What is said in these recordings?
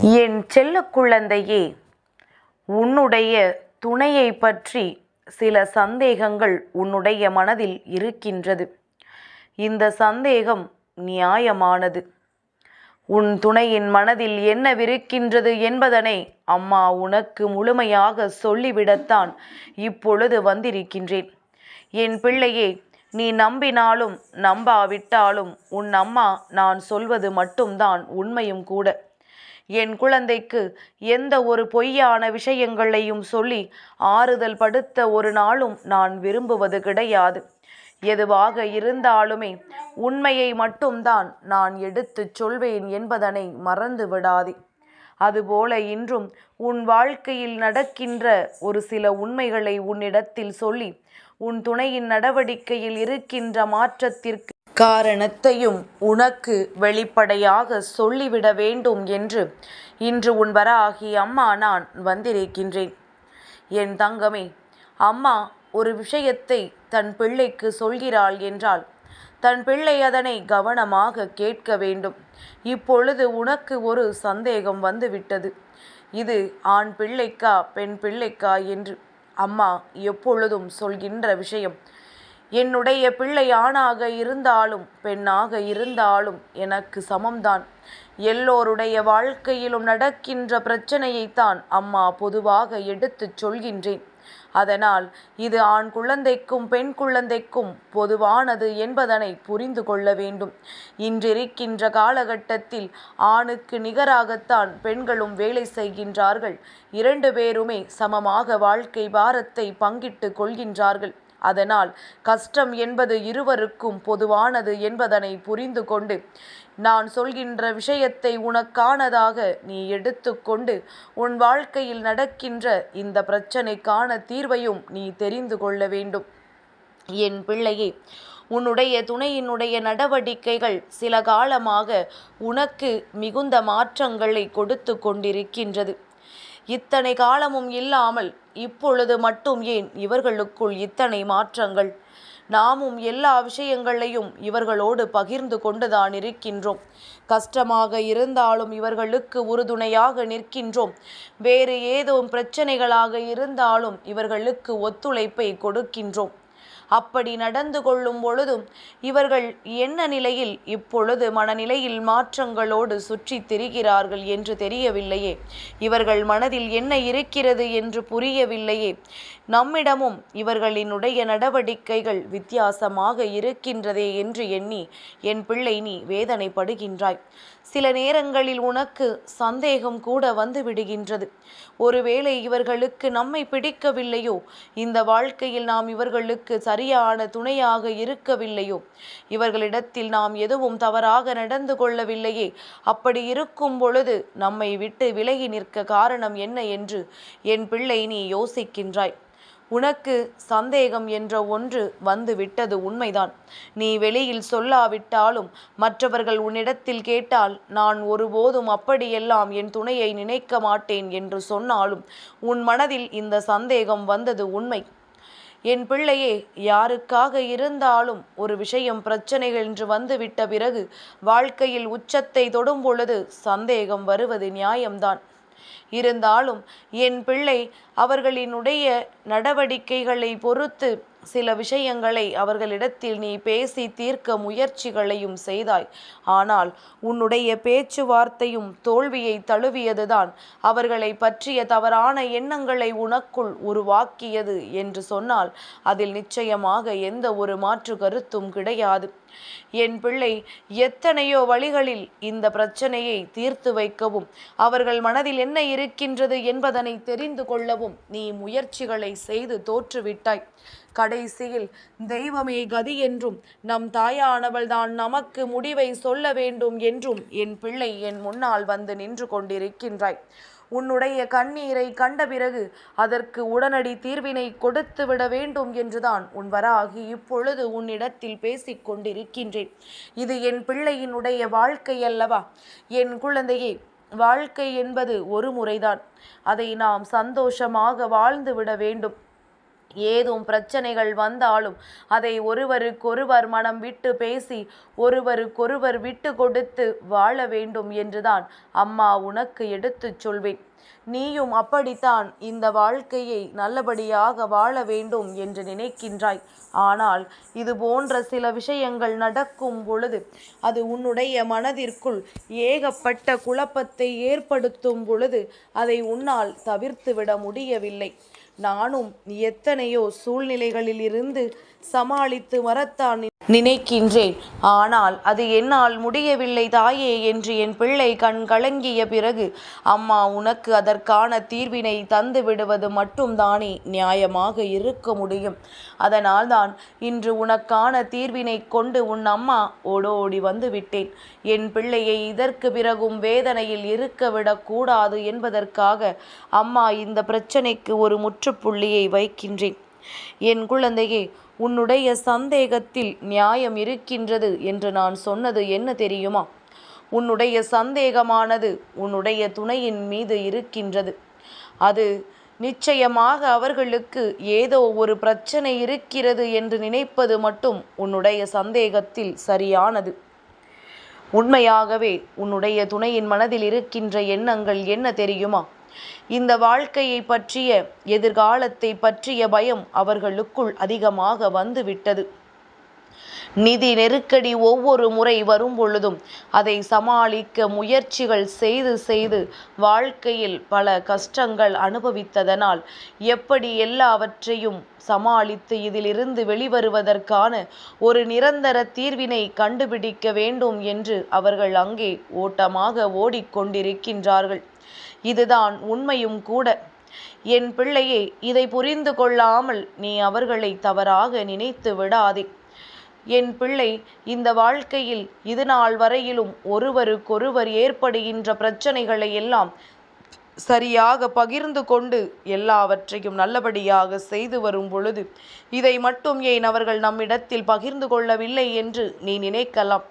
என் செல்ல குழந்தையே உன்னுடைய துணையை பற்றி சில சந்தேகங்கள் உன்னுடைய மனதில் இருக்கின்றது. இந்த சந்தேகம் நியாயமானது. உன் துணையின் மனதில் என்னவிருக்கின்றது என்பதனை அம்மா உனக்கு முழுமையாக சொல்லிவிடத்தான் இப்பொழுது வந்திருக்கின்றேன். என் பிள்ளையே நீ நம்பினாலும் நம்பாவிட்டாலும் உன் அம்மா நான் சொல்வது மட்டும்தான் உண்மையும் கூட. என் குழந்தைக்கு எந்த ஒரு பொய்யான விஷயங்களையும் சொல்லி ஆறுதல் படுத்த ஒரு நாளும் நான் விரும்புவது கிடையாது. எதுவாக இருந்தாலுமே உண்மையை மட்டும்தான் நான் எடுத்துச் சொல்வேன் என்பதனை மறந்து விடாதே. அதுபோல இன்றும் உன் வாழ்க்கையில் நடக்கின்ற ஒரு சில உண்மைகளை உன்னிடத்தில் சொல்லி உன் துணையின் நடவடிக்கையில் இருக்கின்ற மாற்றத்திற்கு காரணத்தையும் உனக்கு வெளிப்படையாக சொல்லிவிட வேண்டும் என்று இன்று உன் வராகி அம்மா நான் வந்திருக்கின்றேன். என் தங்கமே அம்மா ஒரு விஷயத்தை தன் பிள்ளைக்கு சொல்கிறாள் என்றால் தன் பிள்ளை அதனை கவனமாக கேட்க வேண்டும். இப்பொழுது உனக்கு ஒரு சந்தேகம் வந்துவிட்டது. இது ஆண் பிள்ளைக்கா பெண் பிள்ளைக்கா என்று அம்மா எப்பொழுதும் சொல்கின்ற விஷயம். என்னுடைய பிள்ளை ஆணாக இருந்தாலும் பெண்ணாக இருந்தாலும் எனக்கு சமம்தான். எல்லோருடைய வாழ்க்கையிலும் நடக்கின்ற பிரச்சனையைத்தான் அம்மா பொதுவாக எடுத்துச் சொல்கின்றேன். அதனால் இது ஆண் குழந்தைக்கும் பெண் குழந்தைக்கும் பொதுவானது என்பதனை புரிந்து கொள்ள வேண்டும். இன்றிருக்கின்ற காலகட்டத்தில் ஆணுக்கு நிகராகத்தான் பெண்களும் வேலை செய்கின்றார்கள். இரண்டு பேருமே சமமாக வாழ்க்கை பாரத்தை பங்கிட்டு கொள்கின்றார்கள். அதனால் கஷ்டம் என்பது இருவருக்கும் பொதுவானது என்பதனை புரிந்து கொண்டு நான் சொல்கின்ற விஷயத்தை உனக்கானதாக நீ எடுத்துக்கொண்டு உன் வாழ்க்கையில் நடக்கின்ற இந்த பிரச்சனைக்கான தீர்வையும் நீ தெரிந்து கொள்ள வேண்டும். என் பிள்ளையே உன்னுடைய துணையினுடைய நடவடிக்கைகள் சில காலமாக உனக்கு மிகுந்த மாற்றங்களை கொடுத்து கொண்டிருக்கின்றது. இத்தனை காலமும் இல்லாமல் இப்பொழுது மட்டும் ஏன் இவர்களுக்குள் இத்தனை மாற்றங்கள்? நாமும் எல்லா விஷயங்களையும் இவர்களோடு பகிர்ந்து கொண்டுதான் இருக்கின்றோம். கஷ்டமாக இருந்தாலும் இவர்களுக்கு உறுதுணையாக நிற்கின்றோம். வேறு ஏதோ பிரச்சனைகளாக இருந்தாலும் இவர்களுக்கு ஒத்துழைப்பை கொடுக்கின்றோம். அப்படி நடந்து கொள்ளும் பொழுதும் இவர்கள் என்ன நிலையில் இப்பொழுது மனநிலையில் மாற்றங்களோடு சுற்றி திரிகிறார்கள் என்று தெரியவில்லையே. இவர்கள் மனதில் என்ன இருக்கிறது என்று புரியவில்லையே. நம்மிடமும் இவர்களினுடைய நடவடிக்கைகள் வித்தியாசமாக இருக்கின்றதே என்று எண்ணி என் பிள்ளை நீ வேதனைப்படுகின்றாய். சில நேரங்களில் உனக்கு சந்தேகம் கூட வந்து விடுகின்றது. ஒருவேளை இவர்களுக்கு நம்மை பிடிக்கவில்லையோ? இந்த வாழ்க்கையில் நாம் இவர்களுக்கு சரியான துணையாக இருக்கவில்லையோ? இவர்களிடத்தில் நாம் எதுவும் தவறாக நடந்து கொள்ளவில்லையே? அப்படி இருக்கும் பொழுது நம்மை விட்டு விலகி நிற்க காரணம் என்ன என்று என் பிள்ளை நீ யோசிக்கின்றாய். உனக்கு சந்தேகம் என்ற ஒன்று வந்து விட்டது உண்மைதான். நீ வெளியில் சொல்லாவிட்டாலும் மற்றவர்கள் உன்னிடத்தில் கேட்டால் நான் ஒருபோதும் அப்படியெல்லாம் என் துணையை நினைக்க மாட்டேன் என்று சொன்னாலும் உன் மனதில் இந்த சந்தேகம் வந்தது உண்மை. என் பிள்ளையே யாருக்காக இருந்தாலும் ஒரு விஷயம் பிரச்சனைகள் என்று வந்துவிட்ட பிறகு வாழ்க்கையில் உச்சத்தை தொடும் பொழுது சந்தேகம் வருவது நியாயம்தான். இருந்தாலும் என் பிள்ளை அவர்களினுடைய நடவடிக்கைகளை பொறுத்து சில விஷயங்களை அவர்களிடத்தில் நீ பேசி தீர்க்க முயற்சிகளையும் செய்தாய். ஆனால் உன்னுடைய பேச்சுவார்த்தையும் தோல்வியை தழுவியதுதான். அவர்களை பற்றிய தவறான எண்ணங்களை உனக்குள் உருவாக்கியது என்று சொன்னால் அதில் நிச்சயமாக எந்த ஒரு மாற்று கருத்தும் கிடையாது. என் பிள்ளை எத்தனையோ வழிகளில் இந்த பிரச்சனையை தீர்த்து வைக்கவும் அவர்கள் மனதில் என்ன இருக்கின்றது என்பதனை தெரிந்து கொள்ளவும் நீ முயற்சிகளை செய்து தோற்றுவிட்டாய். கடைசியில் தெய்வமே கதி என்றும் நம் தாயானவள் தான் நமக்கு முடிவை சொல்ல வேண்டும் என்றும் என் பிள்ளை என் முன்னால் வந்து நின்று கொண்டிருக்கின்றாய். உன்னுடைய கண்ணீரை கண்ட பிறகு அதற்கு உடனடி தீர்வினை கொடுத்து விட வேண்டும் என்றுதான் உன் வராகி இப்பொழுது உன்னிடத்தில் பேசிக் கொண்டிருக்கின்றேன். இது என் பிள்ளையினுடைய வாழ்க்கை அல்லவா? என் குழந்தையே வாழ்க்கை என்பது ஒரு முறைதான். அதை நாம் சந்தோஷமாக வாழ்ந்து விட வேண்டும். ஏதும் பிரச்சனைகள் வந்தாலும் அதை ஒருவருக்கொருவர் மனம் விட்டு பேசி ஒருவருக்கொருவர் விட்டு கொடுத்து வாழ வேண்டும் என்றுதான் அம்மா உனக்கு எடுத்துச் சொல்வேன். நீயும் அப்படித்தான் இந்த வாழ்க்கையை நல்லபடியாக வாழ வேண்டும் என்று நினைக்கின்றாய். ஆனால் இது போன்ற சில விஷயங்கள் நடக்கும் பொழுது அது உன்னுடைய மனதிற்குள் ஏகப்பட்ட குழப்பத்தை ஏற்படுத்தும் பொழுது அதை உன்னால் தவிர்த்துவிட முடியவில்லை. நானும் எத்தனையோ சூழ்நிலைகளில் இருந்து சமாளித்து வரத்தான் நினைக்கின்றேன். ஆனால் அது என்னால் முடியவில்லை தாயே என்று என் பிள்ளை கண் கலங்கிய பிறகு அம்மா உனக்கு அதற்கான தீர்வினை தந்து விடுவது மட்டும்தானே நியாயமாக இருக்க முடியும். அதனால்தான் இன்று உனக்கான தீர்வினை கொண்டு உன் அம்மா ஓடோடி வந்து விட்டேன். என் பிள்ளையை இதற்கு பிறகும் வேதனையில் இருக்க விடக்கூடாது என்பதற்காக அம்மா இந்த பிரச்சனைக்கு ஒரு முற்றுப்புள்ளியை வைக்கின்றேன். என் குழந்தையே உன்னுடைய சந்தேகத்தில் நியாயம் இருக்கின்றது என்று நான் சொன்னது என்ன தெரியுமா? உன்னுடைய சந்தேகமானது உன்னுடைய துணையின் மீது இருக்கின்றது. அது நிச்சயமாக அவர்களுக்கு ஏதோ ஒரு பிரச்சனை இருக்கிறது என்று நினைப்பது மட்டும் உன்னுடைய சந்தேகத்தில் சரியானது. உண்மையாகவே உன்னுடைய துணையின் மனதில் இருக்கின்ற எண்ணங்கள் என்ன தெரியுமா? இந்த வாழ்க்கையை பற்றிய எதிர்காலத்தை பற்றிய பயம் அவர்களுக்குள் அதிகமாக வந்துவிட்டது. நிதி நெருக்கடி ஒவ்வொரு முறை வரும் பொழுதும் அதை சமாளிக்க முயற்சிகள் செய்து செய்து வாழ்க்கையில் பல கஷ்டங்கள் அனுபவித்ததனால் எப்படி எல்லாவற்றையும் சமாளித்து இதிலிருந்து வெளிவருவதற்கான ஒரு நிரந்தர தீர்வினை கண்டுபிடிக்க வேண்டும் என்று அவர்கள் அங்கே ஓட்டமாக ஓடிக்கொண்டிருக்கின்றார்கள். இதுதான் உண்மையும் கூட. என் பிள்ளையே இதை புரிந்து கொள்ளாமல் நீ அவர்களை தவறாக நினைத்து விடாதே. என் பிள்ளை இந்த வாழ்க்கையில் இது நாள் வரையிலும் ஒருவருக்கொருவர் ஏற்படுகின்ற பிரச்சனைகளை எல்லாம் சரியாக பகிர்ந்து கொண்டு எல்லாவற்றையும் நல்லபடியாக செய்து வரும் பொழுது இதை மட்டும் ஏன் அவர்கள் நம்மிடத்தில் பகிர்ந்து கொள்ளவில்லை என்று நீ நினைக்கலாம்.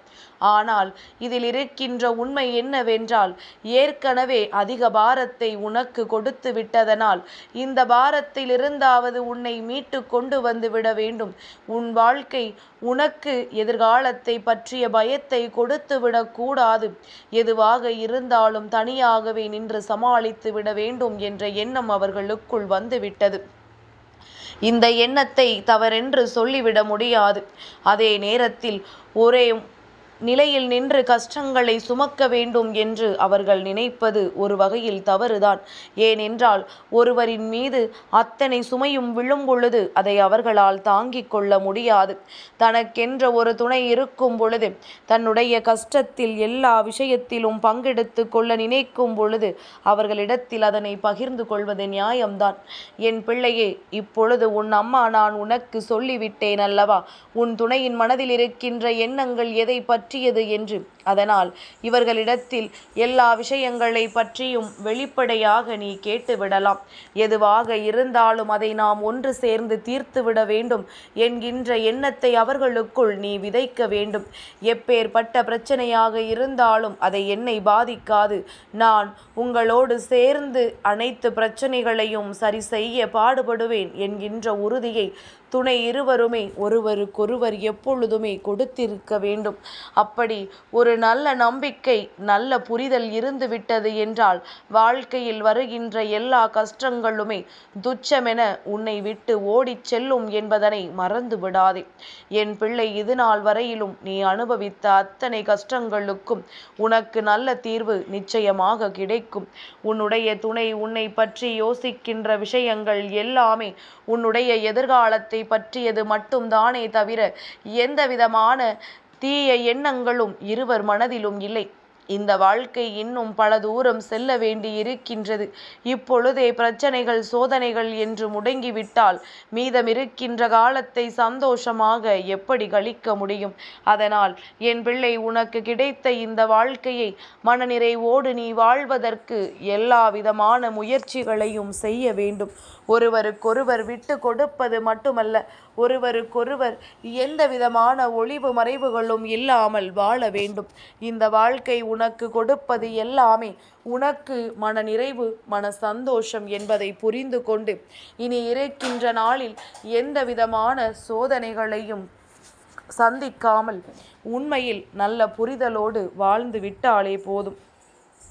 ஆனால் இதில் இருக்கின்ற உண்மை என்னவென்றால் ஏற்கனவே அதிக பாரத்தை உனக்கு கொடுத்து விட்டதனால் இந்த பாரத்திலிருந்தாவது உன்னை மீட்டு கொண்டு வந்து விட வேண்டும். உன் வாழ்க்கை உனக்கு எதிர்காலத்தை பற்றிய பயத்தை கொடுத்து விடக்கூடாது எதுவாக இருந்தாலும் தனியாகவே நின்று சமாளித்து விட வேண்டும் என்ற எண்ணம் அவர்களுக்குள் வந்துவிட்டது. இந்த எண்ணத்தை தவறென்று சொல்லிவிட முடியாது. அதே நேரத்தில் ஒரே நிலையில் நின்று கஷ்டங்களை சுமக்க வேண்டும் என்று அவர்கள் நினைப்பது ஒரு வகையில் தவறுதான். ஏனென்றால் ஒருவரின் மீது அத்தனை சுமையும் விழும் பொழுது அதை அவர்களால் தாங்கிக் கொள்ள முடியாது. தனக்கென்ற ஒரு துணை இருக்கும் பொழுது தன்னுடைய கஷ்டத்தில் எல்லா விஷயத்திலும் பங்கெடுத்து கொள்ள நினைக்கும் பொழுது அவர்களிடத்தில் அதனை பகிர்ந்து கொள்வது நியாயம்தான். என் பிள்ளையே இப்பொழுது உன் அம்மா நான் உனக்கு சொல்லிவிட்டேன் அல்லவா? உன் துணையின் மனதில் இருக்கின்ற எண்ணங்கள் எதை பற்றி பற்றியது என்று அதனால் இவர்களிடத்தில் எல்லா விஷயங்களை பற்றியும் வெளிப்படையாக நீ கேட்டுவிடலாம். எதுவாக இருந்தாலும் அதை நாம் ஒன்று சேர்ந்து தீர்த்துவிட வேண்டும். என்கின்ற எண்ணத்தை அவர்களுக்குள் நீ விதைக்க வேண்டும். எப்பேற்பட்ட பிரச்சனையாக இருந்தாலும் அதை என்னை பாதிக்காது. நான் உங்களோடு சேர்ந்து அனைத்து பிரச்சனைகளையும் சரி செய்ய பாடுபடுவேன் என்கின்ற உறுதியை துணை இருவருமே ஒருவருக்கொருவர் எப்பொழுதுமே கொடுத்திருக்க வேண்டும். அப்படி ஒரு நல்ல நம்பிக்கை நல்ல புரிதல் இருந்து விட்டது என்றால் வாழ்க்கையில் வருகின்ற எல்லா கஷ்டங்களுமே துச்சமென உன்னை விட்டு ஓடிச் செல்லும் என்பதனை மறந்து விடாதே. என் பிள்ளை இது நாள் வரையிலும் நீ அனுபவித்த அத்தனை கஷ்டங்களுக்கும் உனக்கு நல்ல தீர்வு நிச்சயமாக கிடைக்கும். உன்னுடைய துணை உன்னை பற்றி யோசிக்கின்ற விஷயங்கள் எல்லாமே உன்னுடைய எதிர்காலத்தை பற்றியது மட்டும்தானே தவிர எந்த விதமான தீய எண்ணங்களும் இருவர் மனதிலும் இல்லை. இந்த வாழ்க்கை இன்னும் பல தூரம் செல்ல வேண்டி இருக்கின்றது இப்பொழுதே பிரச்சனைகள் சோதனைகள் என்று முடங்கிவிட்டால் மீதமிருக்கின்ற காலத்தை சந்தோஷமாக எப்படி கழிக்க முடியும்? அதனால் என் பிள்ளை உனக்கு கிடைத்த இந்த வாழ்க்கையை மனநிறைவோடு நீ வாழ்வதற்கு எல்லா விதமான முயற்சிகளையும் செய்ய வேண்டும். ஒருவருக்கொருவர் விட்டு கொடுப்பது மட்டுமல்ல ஒருவருக்கொருவர் எந்த விதமான ஒளிவு மறைவுகளும் இல்லாமல் வாழ வேண்டும். இந்த வாழ்க்கை உனக்கு கொடுப்பது எல்லாமே உனக்கு மன நிறைவு மன சந்தோஷம் என்பதை புரிந்து கொண்டு இனி இருக்கின்ற நாளில் எந்த விதமான சோதனைகளையும் சந்திக்காமல் உண்மையில் நல்ல புரிதலோடு வாழ்ந்து விட்டாலே போதும்.